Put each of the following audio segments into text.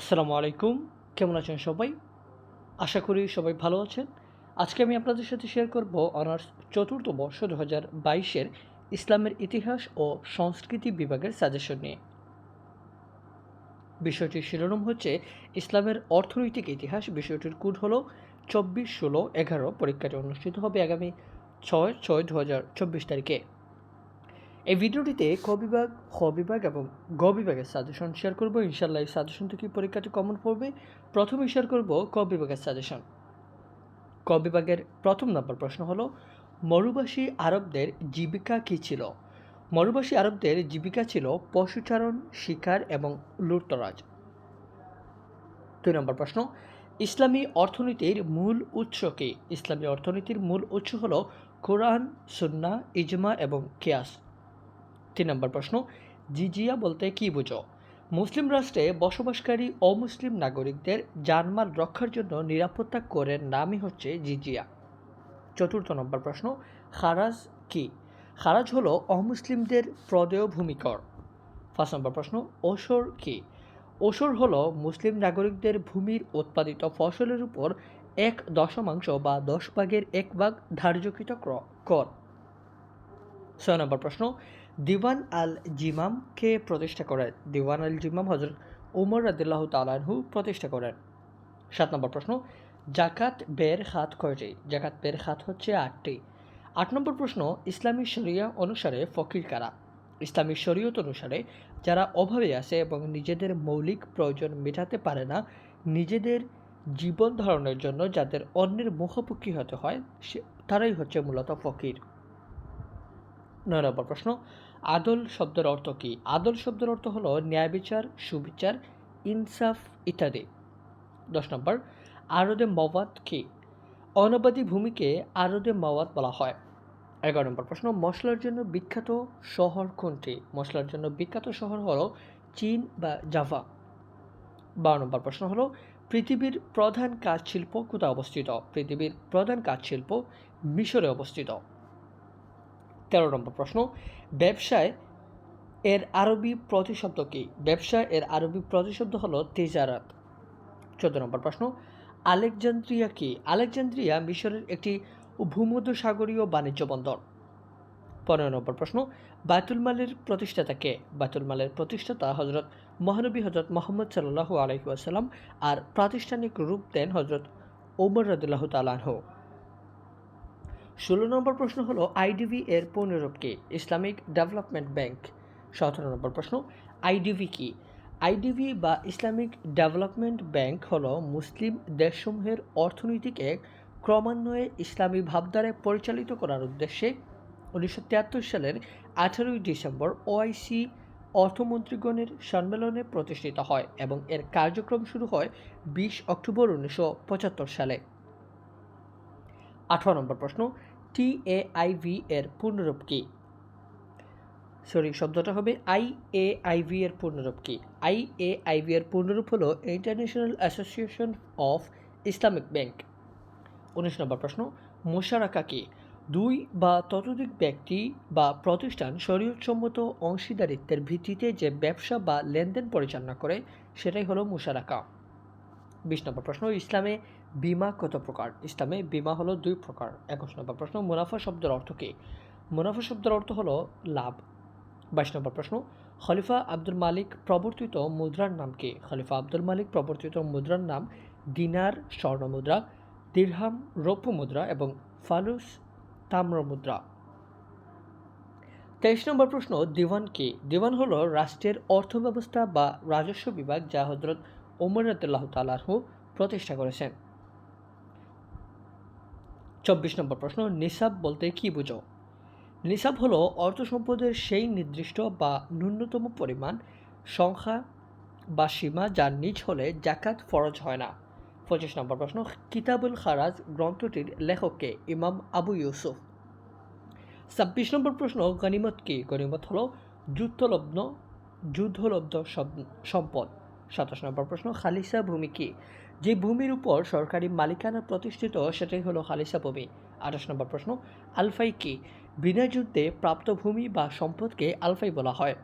আসসালামু আলাইকুম। কেমন আছেন সবাই? আশা করি সবাই ভালো আছেন। আজকে আমি আপনাদের সাথে শেয়ার করব অনার্স চতুর্থ বর্ষ দু হাজার বাইশের ইসলামের ইতিহাস ও সংস্কৃতি বিভাগের সাজেশন নিয়ে। বিষয়টির শিরোনাম হচ্ছে, ইসলামের অর্থনৈতিক ইতিহাস। বিষয়টির কোড হলো চব্বিশ ষোলো এগারো। পরীক্ষাটি অনুষ্ঠিত হবে আগামী ছয় ছয় দু হাজার চব্বিশ তারিখে। এই ভিডিওটিতে ক বিভাগ, খ বিভাগ এবং গ বিভাগের সাজেশন শেয়ার করব। ইনশাল্লাহ এই সাজেশন থেকে পরীক্ষাটি কমন পড়বে। প্রথমে শেয়ার করব ক বিভাগের সাজেশন ক বিভাগের প্রথম নম্বর প্রশ্ন হলো, মরুবাসী আরবদের জীবিকা কী ছিল? মরুবাসী আরবদের জীবিকা ছিল পশুচারণ, শিকার এবং লুটতরাজ। দুই নম্বর প্রশ্ন, ইসলামী অর্থনীতির মূল উৎস কি? ইসলামী অর্থনীতির মূল উৎস হলো কোরআন সুন্না ইজমা এবং কিয়াস। তিন নম্বর প্রশ্ন, জিজিয়া বলতে কি বুঝো? মুসলিম রাষ্ট্রে বসবাসকারী অমুসলিম নাগরিকদের জানমাল রক্ষার জন্য নিরাপত্তা করের নামই হচ্ছে জিজিয়া। চতুর্থ নম্বর প্রশ্ন, খারাজ কি? খারাজ হলো অমুসলিমদের প্রদেয় ভূমিকর পাঁচ নম্বর প্রশ্ন, ওসর কি? ওসর হলো মুসলিম নাগরিকদের ভূমির উৎপাদিত ফসলের উপর এক দশমাংশ বা দশ ভাগের এক ভাগ ধার্যকৃত কর। ছয় নম্বর প্রশ্ন, দিওয়ান আল জিমাম কে প্রতিষ্ঠা করেন? দিওয়ান আল জিমাম হজরত উমর রাদিল্লাহ তালাহু প্রতিষ্ঠা করেন। সাত নম্বর প্রশ্ন, জাকাত বের খাত কয়টি? জাকাত বের খাত হচ্ছে আটটি। আট নম্বর প্রশ্ন, ইসলামী শরিয়া অনুসারে ফকির কারা? ইসলামী শরীয়ত অনুসারে যারা অভাবে আছে এবং নিজেদের মৌলিক প্রয়োজন মেটাতে পারে না, নিজেদের জীবন ধারণের জন্য যাদের অন্যের মুখোমুখি হতে হয় তারাই হচ্ছে মূলত ফকির। নয় নম্বর প্রশ্ন, আদল শব্দের অর্থ কী? আদল শব্দের অর্থ হলো ন্যায় বিচার, সুবিচার, ইনসাফ ইত্যাদি। দশ নম্বর, আরদে মওয়াত কি? অনবাদী ভূমিকে আরদে মওয়াত বলা হয়। এগারো নম্বর প্রশ্ন, মশলার জন্য বিখ্যাত শহর কোনটি? মশলার জন্য বিখ্যাত শহর হলো চীন বা জাভা। বারো নম্বর প্রশ্ন হলো, পৃথিবীর প্রধান কাজ শিল্প কোথায় অবস্থিত? পৃথিবীর প্রধান কাজ শিল্প মিশরে অবস্থিত। তেরো নম্বর প্রশ্ন, ব্যবসায় এর আরবি প্রতিশব্দ কী? ব্যবসা এর আরবি প্রতিশব্দ হলো তেজারাত। চোদ্দ নম্বর প্রশ্ন, আলেকজান্দ্রিয়া কি? আলেকজান্দ্রিয়া মিশরের একটি ভূমধ্যসাগরীয় বাণিজ্য বন্দর। পনেরো নম্বর প্রশ্ন, বায়তুল মালের প্রতিষ্ঠাতা কে? বায়তুল মালের প্রতিষ্ঠাতা হজরত মহানবী হজরত মোহাম্মদ সাল্লাহু আলহি আসাল্লাম আর প্রাতিষ্ঠানিক রূপ দেন হজরত ওমর রদুল্লাহ তালাহ ষোলো নম্বর প্রশ্ন হলো আইডিবি এর পূর্ণরূপ কি? Islamic development bank. সতেরো নম্বর প্রশ্ন, আইডিবি কি? আইডিবি বা ইসলামিক ডেভেলপমেন্ট ব্যাংক হলো মুসলিম দেশসমূহের অর্থনীতিকে ক্রমান্বয়ে ইসলামী ভাবধারায় পরিচালিত করার উদ্দেশ্যে উনিশশো তিয়াত্তর সালের আঠারোই ডিসেম্বর ওআইসি অর্থমন্ত্রীগণের সম্মেলনে প্রতিষ্ঠিত হয় এবং এর কার্যক্রম শুরু হয় বিশ অক্টোবর উনিশশো পঁচাত্তর সালে। আঠারো নম্বর প্রশ্ন টি এ আই ভি এর পূর্ণরূপ কি? সরি শব্দটা হবে আই এ আই ভি এর পূর্ণরূপ কি? আই এ আই ভি এর পূর্ণরূপ হলো international association of Islamic bank উনিশ নম্বর প্রশ্ন, মোশারাকা কি? দুই বা ততোধিক ব্যক্তি বা প্রতিষ্ঠান শরীয়তসম্মত অংশীদারিত্বের ভিত্তিতে যে ব্যবসা বা লেনদেন পরিচালনা করে, সেটাই হলো মুশারাকা। বিশ নম্বর প্রশ্ন, ইসলামে বিমা কত প্রকার? ইসলামে বিমা হলো দুই প্রকার। একুশ নম্বর প্রশ্ন, মুনাফা শব্দের অর্থ কী? মুনাফা শব্দের অর্থ হলো লাভ। বাইশ নম্বর প্রশ্ন, খলিফা আব্দুল মালিক প্রবর্তিত মুদ্রার নাম কি? খলিফা আব্দুল মালিক প্রবর্তিত মুদ্রার নাম দিনার স্বর্ণ মুদ্রা, দিরহাম রৌপ্য মুদ্রা এবং ফালুস তাম্র মুদ্রা। তেইশ নম্বর প্রশ্ন, দিওয়ান কি? দিওয়ান হলো রাষ্ট্রের অর্থব্যবস্থা বা রাজস্ব বিভাগ যা হজরত ওমর রাতুল্লাহ তালাহু প্রতিষ্ঠা করেছেন। চব্বিশ নম্বর প্রশ্ন, নিসাব বলতে কি বুঝো? নিসাব হলো অর্থ সম্পদের সেই নির্দিষ্ট বা ন্যূনতম পরিমাণ সংখ্যা বা সীমা যার নিচ হলে জাকাত ফরজ হয় না। পঁচিশ নম্বর প্রশ্ন, কিতাবুল খারাজ গ্রন্থটির লেখককে ইমাম আবু ইউসুফ। ছাব্বিশ নম্বর প্রশ্ন, গনিমত কি? গনিমত হলো যুদ্ধলব্ধ যুদ্ধলব্ধ সম্পদ। সাতাশ নম্বর প্রশ্ন, খালিসা ভূমি কি? যে ভূমির উপর সরকারি মালিকানা প্রতিষ্ঠিত, সেটাই হলো খালিসা ভূমি। আঠাশ নম্বর প্রশ্ন, আলফাই কি? বিনা যুদ্ধে প্রাপ্ত ভূমি বা সম্পদকে আলফাই বলা হয়।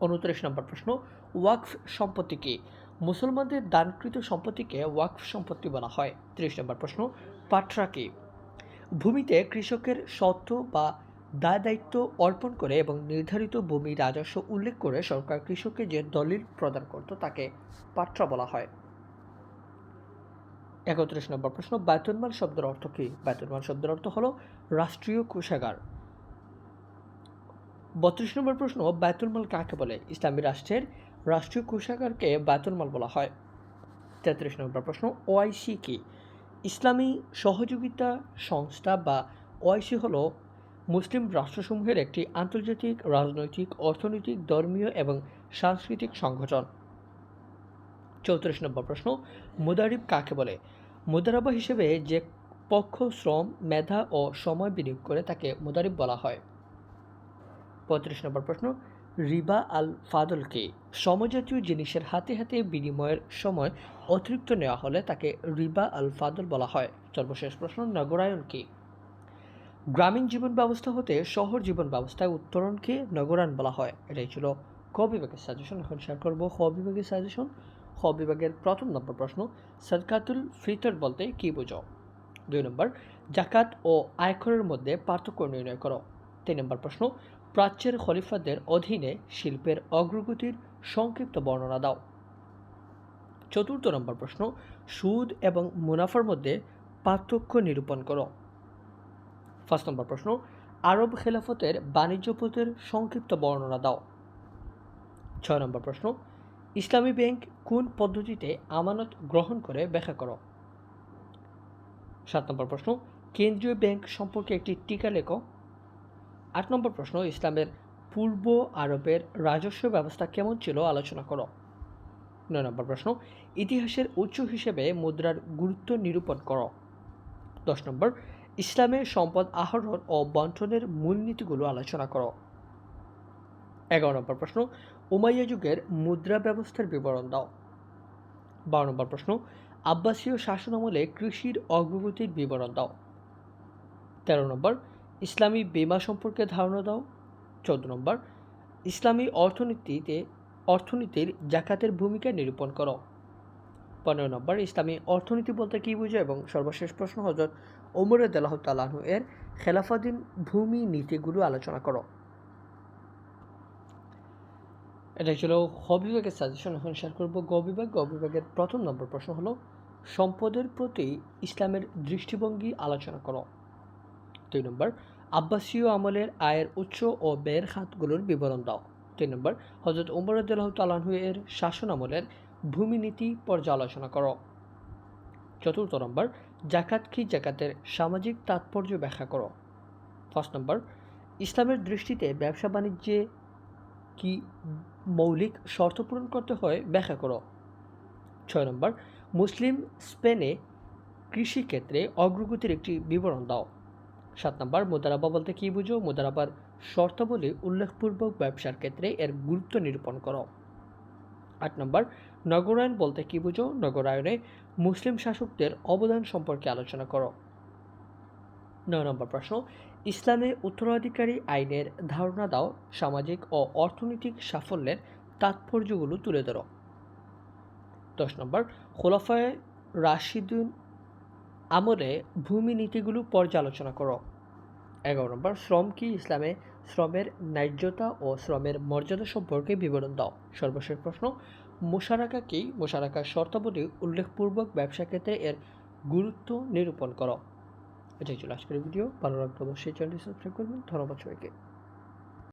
উনত্রিশ নম্বর প্রশ্ন, ওয়াকফ সম্পত্তি কি? মুসলমানদের দানকৃত সম্পত্তিকে ওয়াকফ সম্পত্তি বলা হয়। ত্রিশ নম্বর প্রশ্ন, পাটরা কি? ভূমিতে কৃষকের সত্ত্ব বা দায় দায়িত্ব অর্পণ করে এবং নির্ধারিত ভূমি রাজস্ব উল্লেখ করে সরকার কৃষককে যে দলিল প্রদান করত, তাকে পাট্রা বলা হয়। একত্রিশ নম্বর প্রশ্ন, বায়তুলমাল শব্দের অর্থ কী? বায়তুলমাল শব্দের অর্থ হলো রাষ্ট্রীয় কোষাগার। বত্রিশ নম্বর প্রশ্ন, বায়তুলমাল কাকে বলে? ইসলামী রাষ্ট্রের রাষ্ট্রীয় কোষাগারকে বায়তুলমাল বলা হয়। তেত্রিশ নম্বর প্রশ্ন, ওআইসি কি? ইসলামী সহযোগিতা সংস্থা বা ওআইসি হল মুসলিম রাষ্ট্রসমূহের একটি আন্তর্জাতিক, রাজনৈতিক, অর্থনৈতিক, ধর্মীয় এবং সাংস্কৃতিক সংগঠন। চৌত্রিশ নম্বর প্রশ্ন, মুদারিব কাকে বলে? মুদারাবা হিসেবে যে পক্ষ, শ্রম, মেধা ও সময় বিনিয়োগ করে তাকে মুদারিব বলা হয়। পঁয়ত্রিশ নম্বর প্রশ্ন, রিবা আল ফাদলকে সমজাতীয় জিনিসের হাতে হাতে বিনিময়ের সময় অতিরিক্ত নেওয়া হলে তাকে রিবা আল ফাদল বলা হয়। সর্বশেষ প্রশ্ন, নগরায়ন কি? গ্রামীণ জীবন ব্যবস্থা হতে শহর জীবন ব্যবস্থায় উত্তরণকে নগরায়ণ বলা হয়। এটাই ছিল ক বিভাগের সাজেশন এখন শেয়ার করব খ বিভাগের সাজেশন খ বিভাগের প্রথম নম্বর প্রশ্ন, সদকাতুল ফিতর বলতে কী বোঝো দুই নম্বর জাকাত ও আয়করের মধ্যে পার্থক্য নির্ণয় করো। তিন নম্বর প্রশ্ন, প্রাচ্যের খলিফাদের অধীনে শিল্পের অগ্রগতির সংক্ষিপ্ত বর্ণনা দাও। চতুর্থ নম্বর প্রশ্ন, সুদ এবং মুনাফার মধ্যে পার্থক্য নিরূপণ করো। ফার্স্ট নম্বর প্রশ্ন, আরব খেলাফতের বাণিজ্য পথের সংক্ষিপ্ত বর্ণনা দাও। ছয় নম্বর প্রশ্ন ইসলামী ব্যাংক কোন পদ্ধতিতে আমানত গ্রহণ করে ব্যাখ্যা করো? সাত নম্বর প্রশ্ন, কেন্দ্রীয় ব্যাংক সম্পর্কে একটি টিকা লেখো। আট নম্বর প্রশ্ন, ইসলামের পূর্ব আরবের রাজস্ব ব্যবস্থা কেমন ছিল আলোচনা করো। নয় নম্বর প্রশ্ন, ইতিহাসের উৎস হিসেবে মুদ্রার গুরুত্ব নিরূপণ করো। দশ নম্বর ইসলামের সম্পদ আহরণ ও বন্টনের মূলনীতিগুলো আলোচনা করো। এগারো নম্বর প্রশ্ন, উমাইয়া যুগের মুদ্রা ব্যবস্থার বিবরণ দাও। বারো নম্বর প্রশ্ন, আব্বাসীয় শাসন আমলে কৃষির অগ্রগতির বিবরণ দাও। তেরো নম্বর, ইসলামী বিমা সম্পর্কে ধারণা দাও। চোদ্দ নম্বর, ইসলামী অর্থনীতিতে, অর্থনীতির জাকাতের ভূমিকা নিরূপণ করো। পনেরো নম্বর, ইসলামী অর্থনীতি বলতে কী বুঝো এবং সর্বশেষ প্রশ্ন হজরত ওমর তালাহু এর খেলাফাদিন ভূমি নীতিগুলো আলোচনা করো। এটা ছিল হ বিভাগের সাজেশন এখন শেয়ার করব গ বিভাগ গ বিভাগের প্রথম নম্বর প্রশ্ন হলো, সম্পদের প্রতি ইসলামের দৃষ্টিভঙ্গি আলোচনা করো। দুই নম্বর, আব্বাসীয় আমলের আয়ের উৎস ও ব্যয়ের খাতগুলোর বিবরণ দাও। তিন নম্বর হজরত উমর তালাহু এর শাসন আমলের ভূমি নীতি পর্যালোচনা করো। চতুর্থ নম্বর জাকাত কি জাকাতের সামাজিক তাৎপর্য ব্যাখ্যা করো। ফার্স্ট নম্বর, ইসলামের দৃষ্টিতে ব্যবসা বাণিজ্যে কি মৌলিক শর্ত পূরণ করতে হয়, ব্যাখ্যা করো। ছয় নম্বর, মুসলিম স্পেনে কৃষিক্ষেত্রে অগ্রগতির একটি বিবরণ দাও। সাত নম্বর, মুদারাবা বলতে কী বুঝো? মুদারাবার শর্তাবলী উল্লেখপূর্বক ব্যবসার ক্ষেত্রে এর গুরুত্ব নিরূপণ করো। আট নম্বর নগরায়ণ বলতে কী বুঝো? নগরায়নে মুসলিম শাসকদের অবদান সম্পর্কে আলোচনা করো। নয় নম্বর প্রশ্ন, ইসলামে উত্তরাধিকারী আইনের ধারণা দাও, সামাজিক ও অর্থনৈতিক সাফল্যের তাৎপর্যগুলো তুলে ধরো। দশ নম্বর, খোলাফায় রাশিদুন আমলে ভূমি নীতিগুলো পর্যালোচনা করো। এগারো নম্বর, শ্রম কি ইসলামে শ্রমের ন্যায্যতা ও শ্রমের মর্যাদা সম্পর্কে বিবরণ দাও? সর্বশেষ প্রশ্ন, মোশারাকা কি? মোশারাকার শর্তাবলী উল্লেখপূর্বক ব্যবসা ক্ষেত্রে এর গুরুত্ব নিরূপণ করো। এটাই ছিল আজকের ভিডিও ভালো লাগলে অবশ্যই চ্যানেলটি সাবস্ক্রাইব করবেন। ধন্যবাদ সবাইকে।